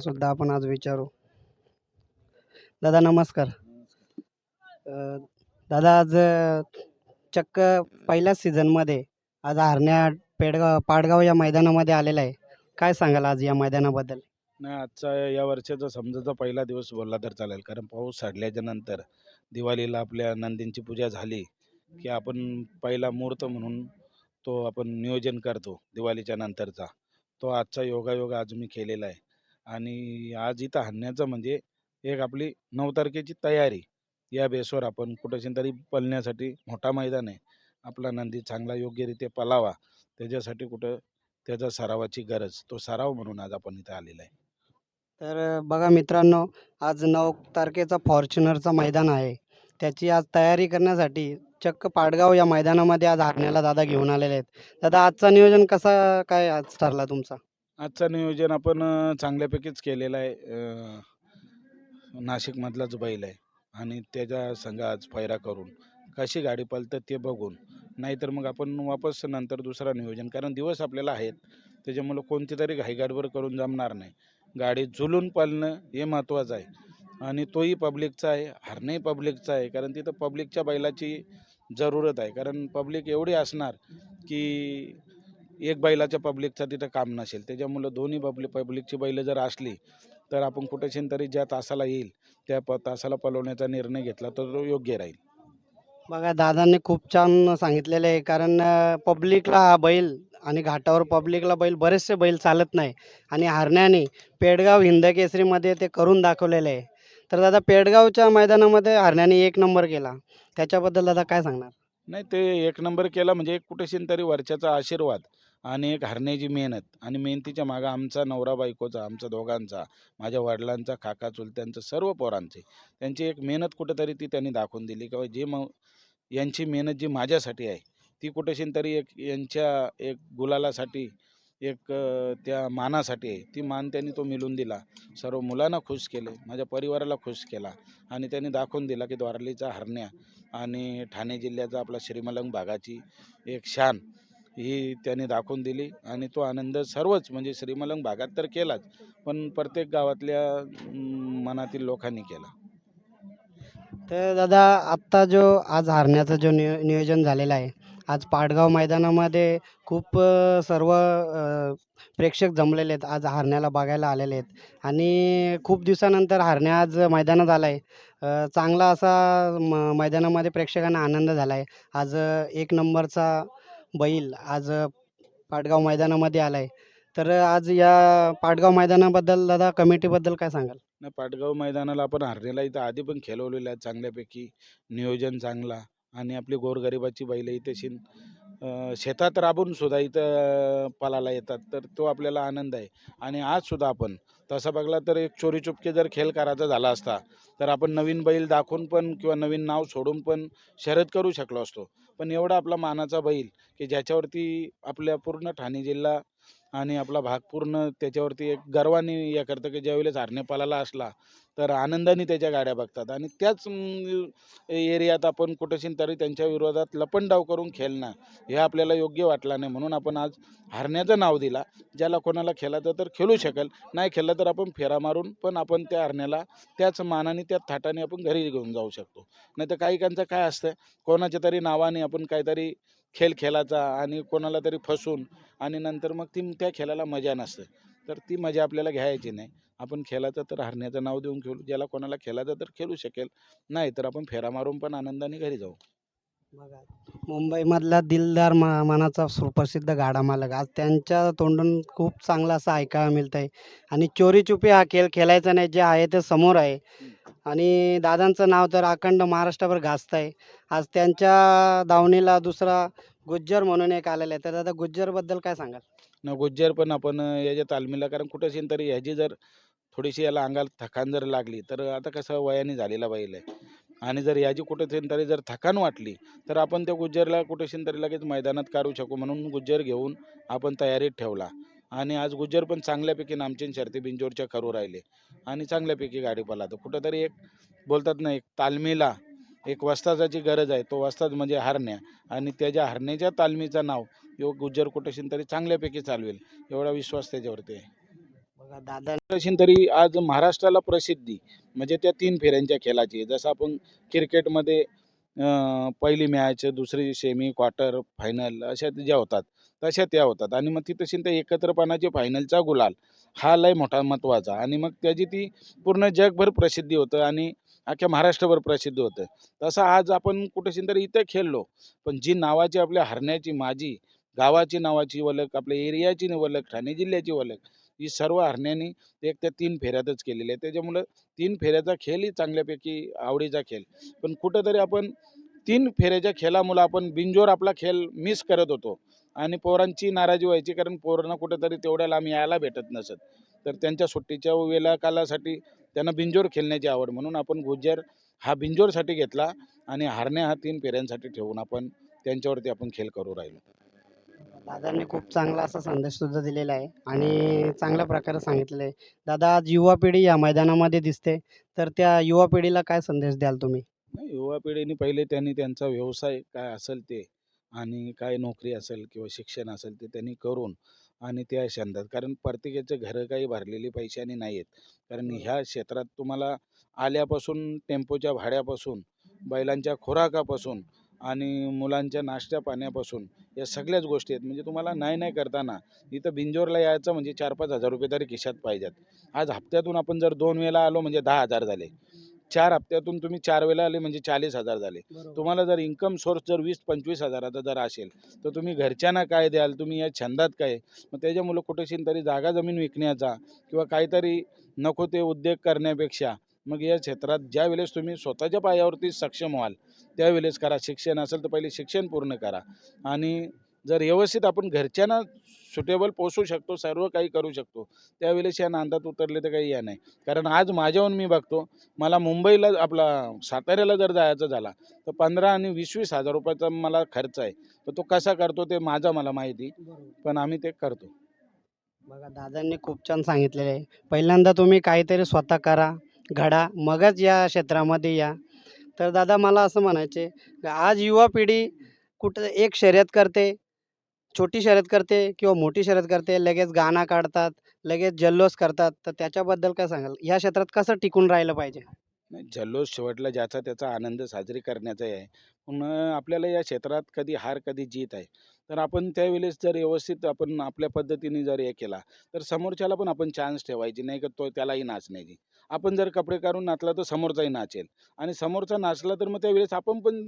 सुद्धा आपण आज विचारू. दादा नमस्कार. अ, दादा आज अ, चक्क पहिल्याच सीझनमध्ये आज हरण्या पेडगाव पाडगाव या मैदानामध्ये आलेला आहे. काय सांगाल आज या मैदानाबद्दल? नाही आजचा या वर्षाचा समजाचा पहिला दिवस बोलला तर चालेल. कारण पाऊस साडल्याच्या नंतर दिवाळीला आपल्या नंदींची पूजा झाली की आपण पहिला मुहूर्त म्हणून तो आपण नियोजन करतो दिवाळीच्या नंतरचा. तो आजचा योगायोग आज मी केलेला आहे. आणि आज इथं हाणण्याचं म्हणजे एक आपली नऊ तारखेची तयारी. या बेसवर आपण कुठं तरी पळण्यासाठी मोठा मैदान आहे. आपला नंदी चांगला योग्यरीत्या पलावा. त्याच्यासाठी कुठं त्याचा सरावाची गरज तो सराव म्हणून आज आपण इथं आलेला आहे. तर बघा मित्रांनो आज नऊ तारखेचा फॉर्च्युनरचं मैदान आहे. त्याची आज तयारी करण्यासाठी चक्क पाडगाव या मैदानामध्ये आज हरण्याला दादा घेऊन आलेले आहेत. दादा आजचा नियोजन कसा काय आज ठरला तुमचा? आजचा नियोजन आपण चांगल्यापैकीच केलेला आहे. नाशिकमधलाच बैल आहे आणि त्याच्या संघ आज पायरा करून कशी गाडी पळतं ते बघून नाहीतर मग आपण वापस नंतर दुसरा नियोजन. कारण दिवस आपल्याला आहेत त्याच्यामुळं कोणती तरी घाईगडबड करून जमणार नाही. गाडी झुलून पळणं हे महत्त्वाचं आहे. आणि तोही पब्लिकचा आहे हरणंही पब्लिकचा आहे. कारण तिथं पब्लिकच्या बैलाची जरूरत आहे. कारण पब्लिक एवढी असणार की एक बैलाच्या पब्लिकचा तिथं काम नसेल. त्याच्यामुळं दोन्ही पब्लिक पब्लिकची बैलं जर असली तर आपण कुठेशी तरी ज्या तासाला येईल त्या प तासाला पळवण्याचा निर्णय घेतला तर तो योग्य राहील. बघा दादांनी खूप छान सांगितलेलं आहे कारण पब्लिकला हा बैल आणि घाटावर पब्लिकला बैल बरेचसे बैल चालत नाही. आणि हरण्याने पेडगाव हिंदकेसरीमध्ये ते करून दाखवलेलं आहे. तर दादा पेडगावच्या मैदानामध्ये हरण्याने एक नंबर केला. त्याच्याबद्दल दादा काय सांगणार? नाही ते एक नंबर केला म्हणजे एक कुठेशी तरी वरच्याचा आशीर्वाद. आणि एक हरण्याची मेहनत आणि मेहनतीच्या मागं आमचा नवरा बायकोचा आमचा दोघांचा माझ्या वडिलांचा काका चुलत्यांचं सर्व पोरांचे त्यांची एक मेहनत कुठेतरी ती त्यांनी दाखवून दिली किंवा जे मग यांची मेहनत जी माझ्यासाठी आहे ती कुठेशी तरी एक यांच्या एक गुलालासाठी एक त्या मानासाठी आहे. ती मान त्यांनी तो मिळून दिला. सर्व मुलांना खुश केले माझ्या परिवाराला खुश केला आणि त्यांनी दाखवून दिला की द्वारलीचा हरण्या आणि ठाणे जिल्ह्याचा आपला श्रीमलंग भागाची एक शान ही त्याने दाखवून दिली आणि तो आनंद सर्वच म्हणजे श्रीमलंग भागात तर केलाच पण प्रत्येक गावातल्या मनातील लोकांनी केला. तर दादा आत्ता जो आज हारण्याचं जो नियो नियोजन झालेलं आहे आज पाडगाव मैदानामध्ये खूप सर्व प्रेक्षक जमलेले आहेत आज हरण्याला बघायला आलेले आहेत आणि खूप दिवसानंतर हारण्या आज मैदानात आला आहे चांगला असा म मैदानामध्ये प्रेक्षकांना आनंद झाला आहे आज एक नंबरचा बैल आज पाटगाव मैदानामध्ये आलाय. तर आज या पाटगाव मैदानाबद्दल दादा कमिटीबद्दल काय सांगाल? नाही पाटगाव मैदानाला आपण हरण्याला इथं आधी पण खेळवलेलं आहे चांगल्यापैकी. नियोजन चांगला आणि आपली गोरगरिबाची बैल इथे शिन शेतात राबून सुद्धा इथं पालाला येतात. तर तो आपल्याला आनंद आहे. आणि आज सुद्धा आपण तसा बघला तर एक चोरी चुपके जर खेळ करायचा झाला असता तर आपण नवीन बैल दाखवून पण किंवा नवीन नाव सोडून पण शर्यत करू शकलो असतो. पण एवढा आपला मानाचा बैल की ज्याच्यावरती आपल्या पूर्ण ठाणे जिल्हा आणि आपला भाग पूर्ण त्याच्यावरती एक गर्वाने हे करतं की ज्यावेळेस हरणेपालाला असला तर आनंदाने त्याच्या गाड्या बघतात. आणि त्याच एरियात आपण कुठेशी तरी त्यांच्या विरोधात लपंडाव करून खेळणं हे आपल्याला योग्य वाटलं नाही. म्हणून आपण आज हरण्याचं नाव दिला. ज्याला कोणाला खेळायचं तर खेळू शकेल नाही खेळलं तर आपण फेरा मारून पण आपण त्या हरण्याला त्याच मानाने त्या थाटाने आपण घरी घेऊन जाऊ शकतो. नाही तर काही काहींचं काय असतं कोणाच्या तरी नावाने आपण काहीतरी खेळ खेळायचा आणि कोणाला तरी फसून आणि नंतर मग ती त्या खेळाला मजा नसते. तर ती मजा आपल्याला घ्यायची नाही. आपण खेळाचं तर हरण्याचं नाव देऊन खेळू. ज्याला कोणाला खेळायचं तर खेळू शकेल. नाही तर आपण फेरा मारून पण आनंदाने घरी जाऊ. मुंबईमधला दिलदार मा मनाचा सुप्रसिद्ध गाडा मालक. आज त्यांच्या तोंडून खूप चांगलं असं ऐकायला मिळतं आहे आणि चोरीचुपी हा खेळ खेळायचा नाही जे आहे ते समोर आहे. आणि दादांचं नाव तर अखंड महाराष्ट्रभर गाजत आहे आज त्यांच्या दावणीला दुसरा गुज्जर म्हणून एक आलेला आहे. तर दादा गुज्जरबद्दल काय सांगाल? न गुज्जर पण आपण याच्या तालमीला कारण कुठं तरी ह्याची जर थोडीशी याला अंगाला थकान जर लागली तर आता कसं वयाने झालेला बैल आहे. आणि जर याची कुठं तरी जर थकान वाटली तर आपण त्या गुज्जरला कुठेशी तरी लगेच मैदानात काढू शकू म्हणून गुज्जर घेऊन आपण तयारीत ठेवला. आणि आज गुज्जर पण चांगल्यापैकी नामचीन शर्ती बिंजोरच्या करू राहिले. आणि चांगल्यापैकी गाडी पळातो कुठंतरी एक बोलतात ना एक तालमीला एक वस्ताजाची गरज आहे. तो वस्ताज म्हणजे हरण्या. आणि त्याच्या हरण्याच्या तालमीचं नाव यो गुज्जर कुठेशी तरी चांगल्यापैकी चालवेल एवढा विश्वास त्याच्यावरती आहे. बघा दादा असेल तरी आज महाराष्ट्राला प्रसिद्धी. म्हणजे त्या तीन फेऱ्यांच्या खेळाची. जसं आपण क्रिकेटमध्ये पहिली मॅच दुसरी सेमी क्वार्टर फायनल अशा ज्या होतात तशा त्या होतात. आणि मग ती तशी त्या एकत्रपणाची फायनलचा गुलाल. हा लय मोठा महत्त्वाचा. आणि मग त्याची ती पूर्ण जगभर प्रसिद्धी होतं आणि अख्ख्या महाराष्ट्रभर प्रसिद्ध होतं. तसं आज आपण कुठेशी तरी इथं खेळलो. पण जी नावाची आपल्या हरण्याची माझी गावाची नावाची ओळख आपल्या एरियाची ओळख ठाणे जिल्ह्याची ओळख ही सर्व हरण्यानी एक त्या तीन फेऱ्यातच केलेली आहे त्याच्यामुळं तीन फेऱ्याचा खेळही चांगल्यापैकी आवडीचा खेळ. पण कुठंतरी आपण तीन फेऱ्याच्या खेळामुळं आपण बिंजोर आपला खेळ मिस करत होतो. आणि पोरांची नाराजी व्हायची कारण पोरांना कुठंतरी तेवढ्या लांब यायला भेटत नसत. तर त्यांच्या सुट्टीच्या वेळा कालासाठी त्यांना बिंजोर खेळण्याची आवड म्हणून आपण गुज्जर हा बिंजोरसाठी घेतला आणि हारण्या हा तीन फेऱ्यांसाठी ठेवून आपण त्यांच्यावरती आपण खेळ करू राहिलो. दादांनी खूप चांगला असा संदेश सुद्धा दिलेला आहे आणि चांगल्या प्रकारे सांगितलेलं आहे दादा आज युवा पिढी या मैदानामध्ये दिसते. तर त्या युवा पिढीला काय संदेश द्याल तुम्ही? युवा पिढीने पहिले त्यांनी त्यांचा व्यवसाय काय असेल ते आणि काय नोकरी असेल किंवा शिक्षण असेल ते त्यांनी करून आणि त्या छंदात कारण प्रत्येकाचे घरं काही भरलेली पैशाने नाही आहेत कारण ह्या क्षेत्रात तुम्हाला आल्यापासून टेम्पोच्या भाड्यापासून बैलांच्या खुराकापासून आणि मुलांच्या नाश्त्या पाण्यापासून या सगळ्याच गोष्टी आहेत. म्हणजे तुम्हाला नाही नाही करताना इथं बिंजोरला यायचं म्हणजे चार पाच हजार रुपये तरी खिशात पाहिजेत. आज हप्त्यातून आपण जर दोन वेळा आलो म्हणजे दहा हजार झाले. चार हप्त्यातून तुम्ही चार वेळा आले म्हणजे चाळीस हजार झाले. तुम्हाला जर इन्कम सोर्स जर वीस पंचवीस हजाराचा जर असेल तर तुम्ही घरच्यांना काय द्याल? तुम्ही या छंदात काय? मग त्याच्यामुळं कुठेशी तरी जागा जमीन विकण्याचा किंवा काहीतरी नको ते उद्योग करण्यापेक्षा मग या क्षेत्रात ज्या वेळेस तुम्ही स्वतःच्या पायावरती सक्षम व्हाल त्यावेळेस करा. शिक्षण असेल तर पहिले शिक्षण पूर्ण करा. आणि जर व्यवस्थित आपण घरच्यांना सुटेबल पोचू शकतो सर्व काही करू शकतो त्यावेळेस या नांदात उतरले तर काही या नाही. कारण आज माझ्याहून मी बघतो मला मुंबईला आपला साताऱ्याला जर जायचं झाला तर पंधरा आणि वीस वीस हजार रुपयाचा मला खर्च आहे. तर तो कसा करतो ते माझा मला माहिती पण आम्ही ते करतो. बघा दादांनी खूप छान सांगितलेलं आहे. पहिल्यांदा तुम्ही काहीतरी स्वतः करा घडा. मगच या क्षेत्रामध्ये या. तर दादा मला असं म्हणायचे आज युवा पिढी कुठं एक शर्यत करते छोटी शर्यत करते किंवा मोठी शर्यत करते लगेच गाणं काढतात लगेच जल्लोष करतात तर त्याच्याबद्दल काय सांगाल? या क्षेत्रात कसं टिकून राहिलं पाहिजे? जल्लोष शेवटला ज्याचा त्याचा आनंद साजरी करण्याचा आहे. पण आपल्याला या क्षेत्रात कधी हार कधी जीत आहे. तर आपण त्यावेळेस जर व्यवस्थित आपण आपल्या पद्धतीने जर हे केला तर समोरच्याला पण आपण चान्स ठेवायची नाही का? तो त्यालाही नाचण्याची. आपण जर कपडे काढून नाचला तर समोरचाही नाचेल. आणि समोरचा नाचला तर मग त्यावेळेस आपण पण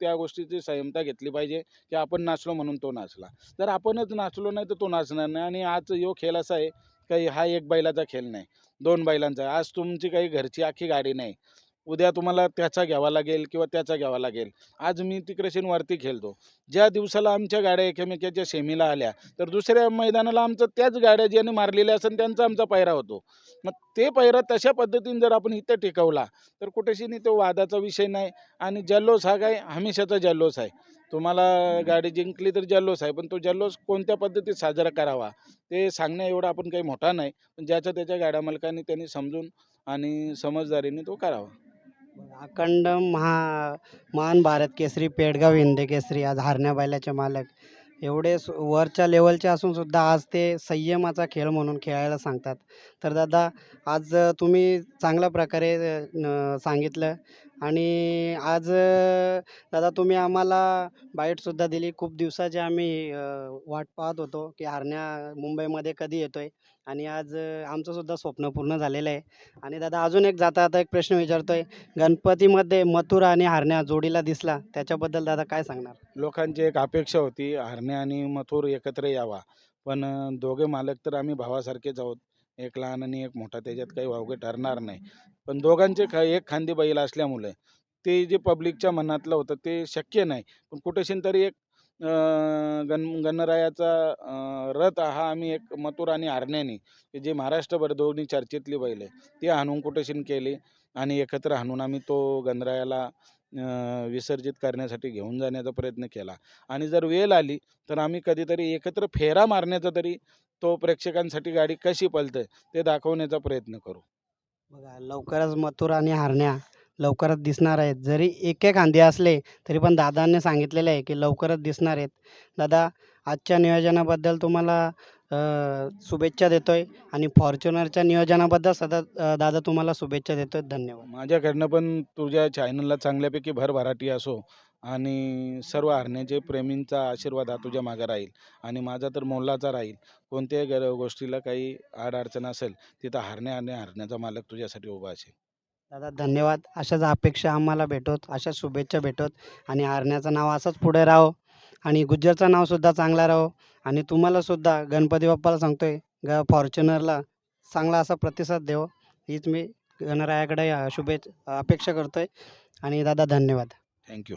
त्या गोष्टीची संयमता घेतली पाहिजे की आपण नाचलो म्हणून तो नाचला. जर आपणच नाचलो नाही तर तो नाचणार नाही. आणि आज यो खेळ असा आहे काही हा एक बैलाचा खेळ नाही दोन बैलांचा आज तुमची काही घरची आखी गाडी नाही. उद्या तुम्हाला त्याचा घ्यावा लागेल किंवा त्याचा घ्यावा लागेल. आज मी तिकडे वरती खेळतो. ज्या दिवसाला आमच्या गाड्या एकमेकाच्या सेमीला आल्या तर दुसऱ्या मैदानाला आमचं त्याच गाड्या ज्याने मारलेल्या असेल त्यांचा आमचा पायरा होतो. मग ते पायरा तशा पद्धतीने जर आपण इथं टिकवला तर कुठेशी नाही तो वादाचा विषय नाही आणि जल्लोष हा काय हमेशाचा जल्लोष आहे. तुम्हाला गाडी जिंकली तर जल्लोष आहे पण तो जल्लोष कोणत्या पद्धतीत साजरा करावा ते सांगण्या एवढा आपण काही मोठा नाही. पण ज्याच्या त्याच्या गाड्या मालकांनी त्यांनी समजून आणि समजदारीने तो करावा. अखंड महा महान भारत केसरी पेडगाव हिंद केसरी आज हारण्या बैलाचे मालक. एवढे सु- वरच्या लेवलचे असून सुद्धा आज ते संयमाचा खेळ म्हणून खेळायला सांगतात. तर दादा आज तुम्ही चांगल्या प्रकारे अ, न- सांगितलं. आणि आज दादा तुम्ही आम्हाला बाईटसुद्धा दिली. खूप दिवसाचे आम्ही वाट पाहत होतो की हरण्या मुंबईमध्ये कधी येतो आहे आणि आज आमचंसुद्धा स्वप्न पूर्ण झालेलं आहे. आणि दादा अजून एक जाता आता एक प्रश्न विचारतो आहे गणपतीमध्ये मथुरा आणि हरण्या जोडीला दिसला त्याच्याबद्दल दादा काय सांगणार? लोकांची एक अपेक्षा होती हरण्या आणि मथुर एकत्र यावा. पण दोघे मालक तर आम्ही भावासारखेच आहोत. एक लहान आणि एक मोठा त्याच्यात काही वावगे ठरणार नाही. पण दोघांचे खा एक खांदी बैल असल्यामुळे ते जे पब्लिकच्या मनातलं होतं ते शक्य नाही. पण कुठेशीन तरी एक गण गणरायाचा रथ हा आम्ही एक मथुर आणि आरण्यानी जे महाराष्ट्रभर दोन्ही चर्चेतली बैल आहे ते आणून कुठेशीन केली आणि एकत्र आणून आम्ही तो गणरायाला विसर्जित करण्यासाठी घेऊन जाण्याचा प्रयत्न केला. आणि जर वेळ आली तर आम्ही कधीतरी एकत्र फेरा मारण्याचा तरी तो प्रेक्षकांसाठी गाडी कशी पलते ते दाखवण्याचा प्रयत्न करू. बघा लवकरच मथुर आणि हरण्या लवकरच दिसणार आहेत. जरी एक एक खांदे असले तरी पण दादांनी सांगितलेले आहे की लवकरच दिसणार आहेत. दादा आजच्या नियोजनाबद्दल तुम्हाला शुभेच्छा देतो आहे आणि फॉर्च्युनरच्या नियोजनाबद्दल सदा दादा तुम्हाला शुभेच्छा देतो आहे धन्यवाद. माझ्याकडनं पण तुझ्या चॅनलला चांगल्यापैकी भरभराटी असो. आणि सर्व हरण्याचे प्रेमींचा आशीर्वाद हा तुझ्या मागे राहील आणि माझा तर मोलाचा राहील. कोणत्याही गर गोष्टीला काही अडचण असेल तिथं हरण्या आणि हरण्याचा मालक तुझ्यासाठी उभा असेल. दादा धन्यवाद. अशाच अपेक्षा आम्हाला भेटोत. अशाच शुभेच्छा भेटोत. आणि हरण्याचं नाव असंच पुढे राहो. आणि गुज्जरचं नावसुद्धा चांगला राहो. आणि तुम्हाला सुद्धा गणपती बाप्पाला सांगतोय ग फॉर्च्युनरला चांगला असा प्रतिसाद देव. हीच मी गणरायाकडे शुभेच्छा अपेक्षा करतोय. आणि दादा धन्यवाद. थँक्यू.